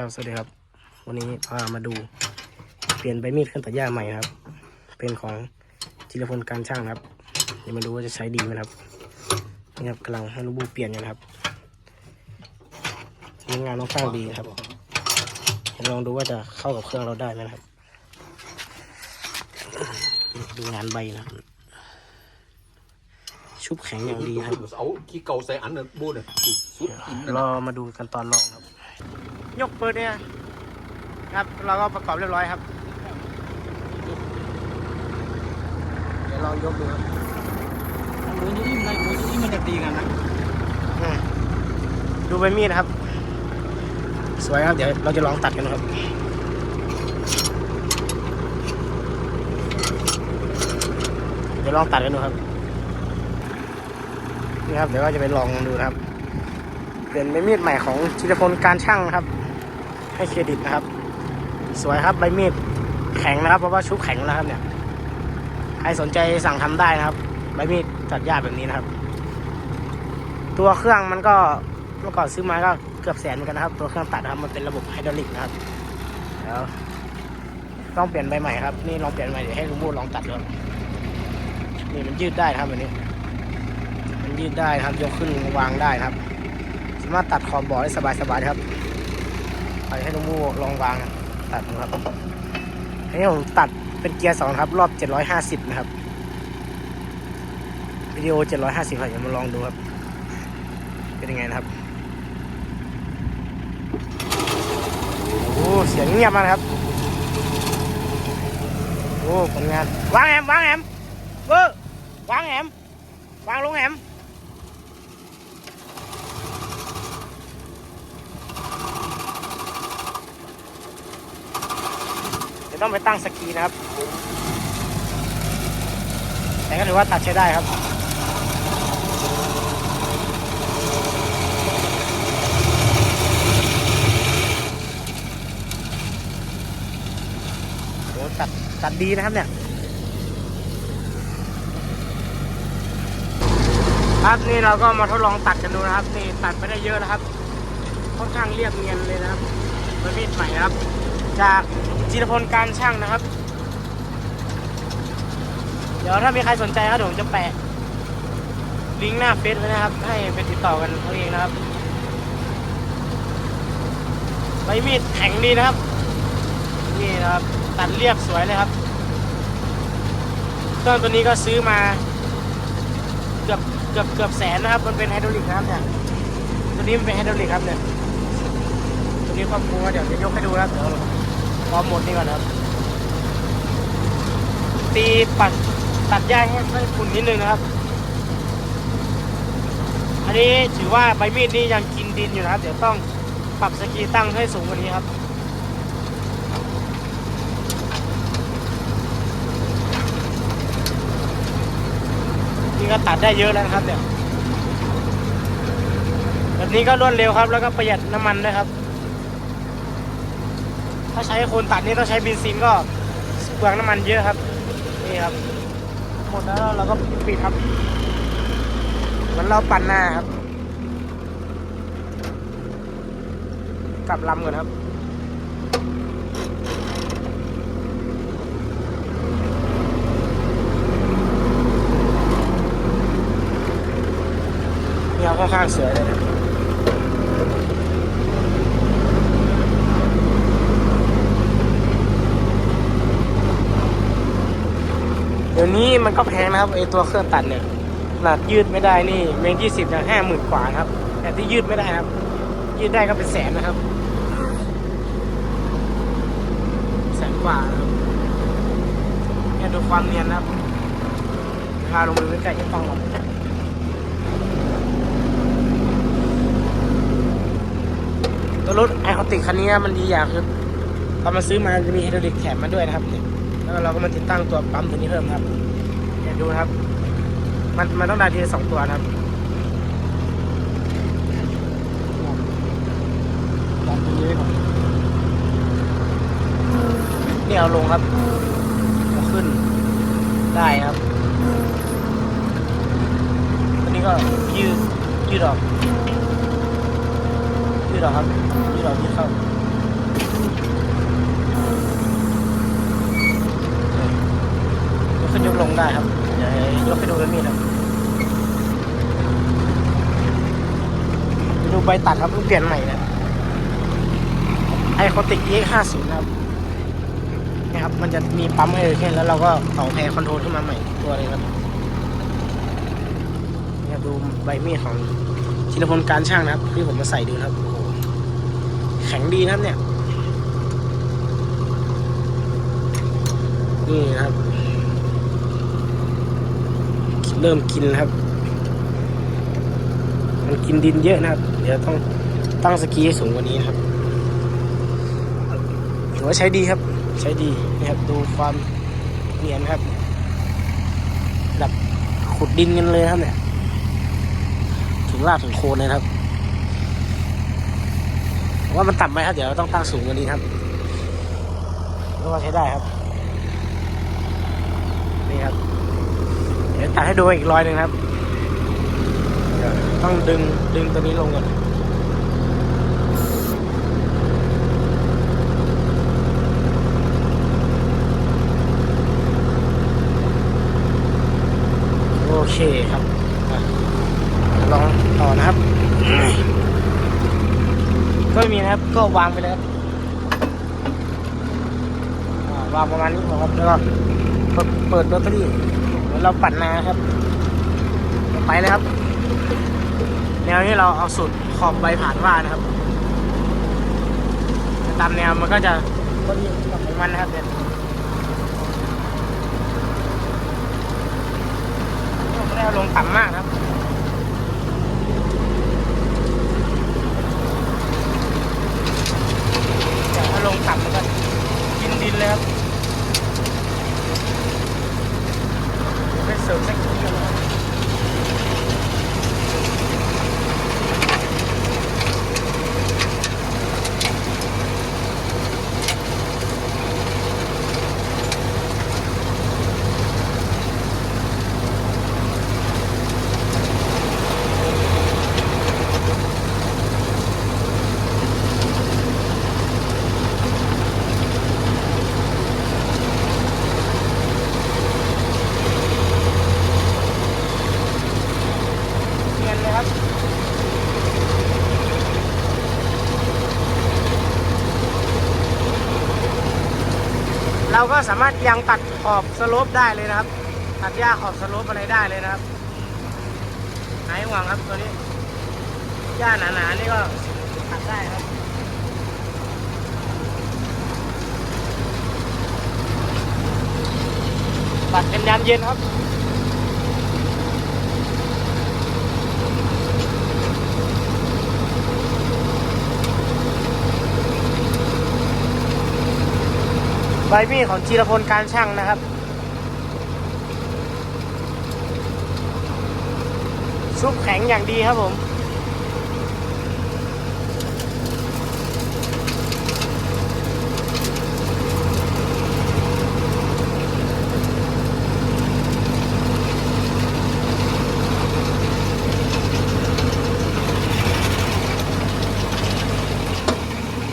ครับสวัสดีครับ วันนี้พามาดู เปลี่ยนใบมีดเครื่องตัดหญ้าใหม่นะครับ เป็นของจิรพลการช่างนะครับ เดี๋ยวมาดูว่าจะใช้ดีไหมนะครับนี่ครับกำลังให้ลูกบูเปลี่ยนอยู่นะครับใช้งานค่อนข้างดีนะครับเดี๋ยวลองดูว่าจะเข้ากับเครื่องเราได้ไหมนะครับ ดูงานใบนะครับชุบแข็งอย่างดีนะครับเอาขี้เก่าใส่อันนั้นบูนเนี่ยสุดอินรอมาดูกันตอนลองครับ ยกปืนเนี่ยครับเราก็ประกอบเรียบร้อยครับ เดี๋ยวลองยกดูครับมวยนี้ในมวยนี้มันจะตีกันนะอืมดูใบมีดนะครับ สวยครับเดี๋ยวเราจะลองตัดกันครับเดี๋ยวลองตัดกันดูครับนี่ครับเดี๋ยวก็จะไปลองดูนะครับ เป็นใบมีดใหม่ของจิรพลการช่างครับ ให้เครดิตนะครับ สวยครับใบมีดแข็งนะครับ เพราะว่าชุบแข็งแล้วครับเนี่ยใครสนใจสั่งทำได้นะครับใบมีดตัดหญ้าแบบนี้นะครับ ตัวเครื่องมันก็เมื่อก่อนซื้อมาก็เกือบแสนเหมือนกันนะครับ ตัวเครื่องตัดนะครับมันเป็นระบบไฮดรอลิกนะครับแล้วต้องเปลี่ยนใบใหม่ครับนี่ลองเปลี่ยนใหม่เดี๋ยวให้ลุงบูลองตัดดูนี่มันยืดได้ครับแบบนี้ มันยืดได้ครับยกขึ้นวางได้ครับ สามารถตัดขอบบ่อได้สบายๆครับไปให้ลุงบูลองวางตัดดูครับอันนี้ผมตัดเป็นเกียร์สองครับ รอบ750นะครับวิดีโอ750ครับเดี๋ยวมาลองดูครับ เป็นยังไงนะครับโอ้เสียงเงียบมากครับโอ้ผลงานวางแหมวางแหมเวอร์วางแหมวางลงแหม จะต้องไปตั้งสกีนะครับ แต่ก็ถือว่าตัดใช้ได้ครับโอ้ตัดตัดดีนะครับเนี่ยครับนี่เราก็มาทดลองตัดกันดูนะครับ นี่ตัดไปได้เยอะแล้วครับ ค่อนข้างเรียบเนียนเลยนะครับเป็นมีดใหม่นะครับ จากจิรพลการช่างนะครับ เดี๋ยวถ้ามีใครสนใจครับผมจะแปะลิงก์หน้าเฟซไว้นะครับ ให้ไปติดต่อกันเอาเองนะครับใบมีดแข็งดีนะครับ นี่นะครับ ตัดเรียบสวยเลยครับเครื่องตัวนี้ก็ซื้อมาเกือบเกือบเกือบแสนนะครับ มันเป็นไฮดรอลิกนะครับเนี่ยตัวนี้มันเป็นไฮดรอลิกครับเนี่ยตัวนี้ความคูเดี๋ยวจะยกให้ดูนะครับเดี๋ยว พอหมดนี่ก่อนครับ ตีปัดตัดหญ้าให้ให้ฝุ่นนิดนึงนะครับ อันนี้ถือว่าใบมีดนี้ยังกินดินอยู่นะครับ เดี๋ยวต้องปรับสกีตั้งให้สูงกว่านี้ครับนี่ก็ตัดได้เยอะแล้วนะครับเนี่ยแบบนี้ก็รวดเร็วครับ แล้วก็ประหยัดน้ำมันด้วยครับ ถ้าใช้คนตัดนี่ต้องใช้เบนซินก็เปลืองน้ำมันเยอะครับ นี่ครับ หมดแล้วเราก็ปิดครับเหมือนเราปั่นหน้าครับ กลับลำก่อนครับนี่ครับค่อนข้างสวยเลยนะเดี๋ ยวนี้มันก็แพงนะครับไอตัวเครื่องตัดเนี่ยขนาดยืดไม่ได้นี่เมตรยี่สิบยังห้าหมื่นกว่านะครับ แต่ที่ยืดไม่ได้ครับ ยืดได้ก็เป็นแสนนะครับ แสนกว่าครับเนี่ยดูความเนียนนะครับพาลงมือใกล้ๆจะต้องหรอกตัวรถไอคอนติกคันนี้มันดีอย่างคือตอนมาซื้อมาจะมีไฮดรอลิกแถมมาด้วยนะครับเนี่ย แล้วเราก็มาติดตั้งตัวปั๊มตัวนี้เพิ่มครับเนี่ยดูนะครับ มันมันต้องได้ทีละสองตัวนะครับปั๊มตัวนี้ไว้ก่อนนี่เอาลงครับเอาขึ้นได้ครับ ตัวนี้ก็ยืดยืดออกยืดออกครับยืดออกยืดเข้า ยก ขึ้นยกลงได้ครับเดี๋ยวยกให้ดูใบมีดครับดูใบตัดครับเพิ่งเปลี่ยนใหม่นะไอคอติก EX 5 0ครับนี่ครับ มันจะมีปั๊มให้เลยแค่แล้วเราก็ต่อแพรคอนโทรลขึ้นมาใหม่ตัวเลยครับนี่ครับดูใบมีดของชินพลการช่างนะครับ ที่ผมมาใส่ดูนะครับโอ้โหแข็งดีนะครับเนี่ย นี่นะครับ เริ่มกินแล้วครับ มันกินดินเยอะนะครับ เดี๋ยวต้องตั้งสกีให้สูงกว่านี้นะครับถือว่าใช้ดีครับ ใช้ดีนะครับดูความเนียนครับแบบขุดดินกันเลยครับเนี่ย ถึงรากถึงโคนเลยครับว่ามันต่ำไหมครับ เดี๋ยวต้องตั้งสูงกว่านี้ครับก็ว่าใช้ได้ครับ นี่ครับ เดี๋ยว ตัดให้ดูอีกรอยหนึ่งครับ ต้องดึงดึงตัวนี้ลงก่อนโอเคครับลองต่อนะครับ ก็มีนะครับ ก็วางไปเลยครับวางประมาณนี้พอครับแล้วก็เปิดแบตเตอรี่ เราปั่นนะครับไปเลยครับ แนวนี้เราเอาสุดขอบใบผ่านว่านะครับ ตามแนวมันก็จะพอดีกับมันนะครับเนี่ยไม่ได้เอาลงต่ำมากครับอย่าเอาลงต่ำมันก็กินดินเลยครับ ไปเสริมสักทีเดียวนะครับ เนียนเลยครับ เราก็สามารถยังตัดขอบสโลปได้เลยนะครับ ตัดหญ้าขอบสโลปอะไรได้เลยนะครับหายห่วงครับตัวนี้หญ้าหนาๆนี่ก็ตัดได้ครับตัดเป็นยามเย็นครับ ใบมีดของจีรพลการช่างนะครับ ชุบแข็งอย่างดีครับผม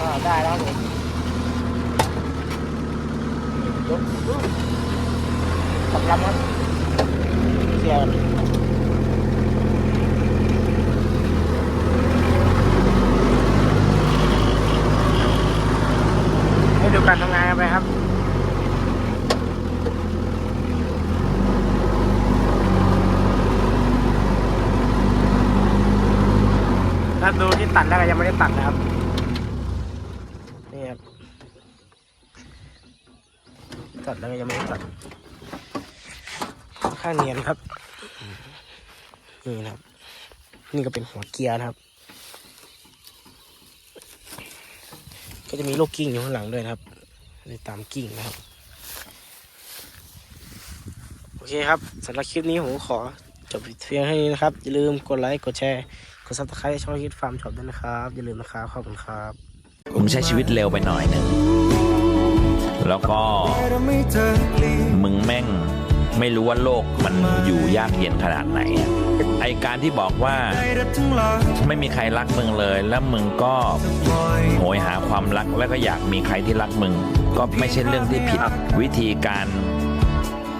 อ่าได้แล้วครับผม ยกขับลำครับเสียให้ดูการทำงานกันไปครับ ถ้าดูที่ ตัดแล้วก็ยังไม่ได้ตัดนะครับ นี่ครับตัดแล้วก็ยังไม่ได้ตัด ค่อนข้าเนียนครับ นี่นะครับ นี่ก็เป็นหัวเกียร์นะครับ ก็จะมีลูกกิ้งอยู่ข้างหลังด้วยนะครับในตามกิ้งนะครับ โอเคครับสำหรับคลิปนี้ผมขอจบเพียงแค่นี้นะครับ อย่าลืมกดไลค์ กดแชร์ กดซับสไครต์ช่องฮิตฟาร์มช็อปด้วยนะครับ อย่าลืมนะครับ ขอบคุณครับ ผมใช้ชีวิตเร็วไปหน่อยหนึ่ง แล้วก็มึงแม่งไม่รู้ว่าโลกมันอยู่ยากเย็นขนาดไหน ไอการที่บอกว่าไม่มีใครรักมึงเลย แล้วมึงก็โหยหาความรักแล้วก็อยากมีใครที่รักมึง ก็ไม่ใช่เรื่องที่ผิดวิธีการ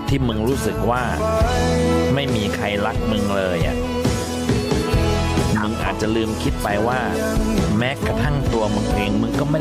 ที่มึงรู้สึกว่าไม่มีใครรักมึงเลยอะาจจะลืมคิดไปว่า แม้กระทั่งตัวมึงเองมึงก็ไม่